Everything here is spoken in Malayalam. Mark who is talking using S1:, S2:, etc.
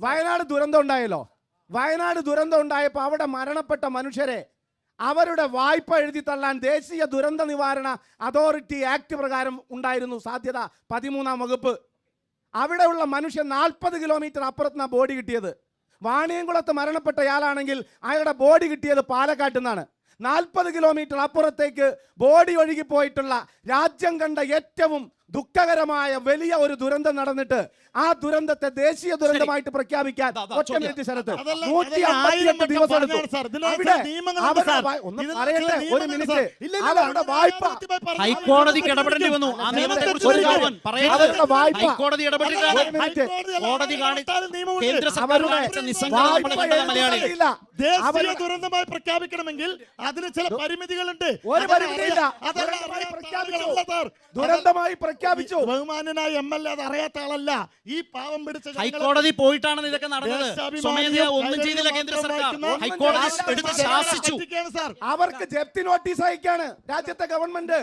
S1: വയനാട് ദുരന്തം ഉണ്ടായല്ലോ. വയനാട് ദുരന്തം ഉണ്ടായപ്പോൾ അവിടെ മരണപ്പെട്ട മനുഷ്യരെ അവരുടെ വായ്പ എഴുതി തള്ളാൻ ദേശീയ ദുരന്ത നിവാരണ അതോറിറ്റി ആക്ട് പ്രകാരം ഉണ്ടായിരുന്നു സാധ്യത പതിമൂന്നാം വകുപ്പ്. അവിടെയുള്ള മനുഷ്യൻ നാൽപ്പത് കിലോമീറ്റർ അപ്പുറത്തുനിന്നാണ് ബോഡി കിട്ടിയത്. വാണിയംകുളത്ത് മരണപ്പെട്ടയാളാണെങ്കിൽ അയാളുടെ ബോഡി കിട്ടിയത് പാലക്കാട്ടിൽ നിന്നാണ്. നാൽപ്പത് കിലോമീറ്റർ അപ്പുറത്തേക്ക് ബോഡി ഒഴുകിപ്പോയിട്ടുള്ള രാജ്യം കണ്ട ഏറ്റവും ദുഃഖകരമായ വലിയ ഒരു ദുരന്തം നടന്നിട്ട് ആ ദുരന്തത്തെ ദേശീയ ദുരന്തമായിട്ട് പ്രഖ്യാപിക്കാൻ ഒറ്റ. മിനിറ്റ് നൂറ്റി ദിവസം എടുത്തു അവിടെ ഒന്ന് പറയട്ടെ ഒരു മിനിറ്റ് അവരുടെ വായ്പ
S2: ഹൈക്കോടതിക്ക് ഇടപെടേണ്ടി വന്നു
S1: അവരുടെ വായ്പ
S2: ഹൈക്കോടതി
S3: ദേശീയ ദുരന്തമായി പ്രഖ്യാപിക്കണമെങ്കിൽ അതിന് ചില പരിമിതികളുണ്ട്
S1: ഒരു പരിമിതിയില്ല. ദുരന്തമായി പ്രഖ്യാപിച്ചു. പ്രഖ്യാപിച്ചു.
S3: ബഹുമാനനായ എം എൽ എ അത് അറിയാത്ത ആളല്ല. ഈ പാവം പിടിച്ച
S2: ഹൈക്കോടതി പോയിട്ടാണ് ഇതൊക്കെ നടന്നത്. ഒന്നും ചെയ്തില്ല കേന്ദ്ര സർക്കാർ. ഹൈക്കോടതി എടുത്ത് ശാസിച്ചു.
S1: അവർക്ക് ജപ്തി നോട്ടീസ് അയക്കാണ് രാജ്യത്തെ ഗവൺമെന്റ്.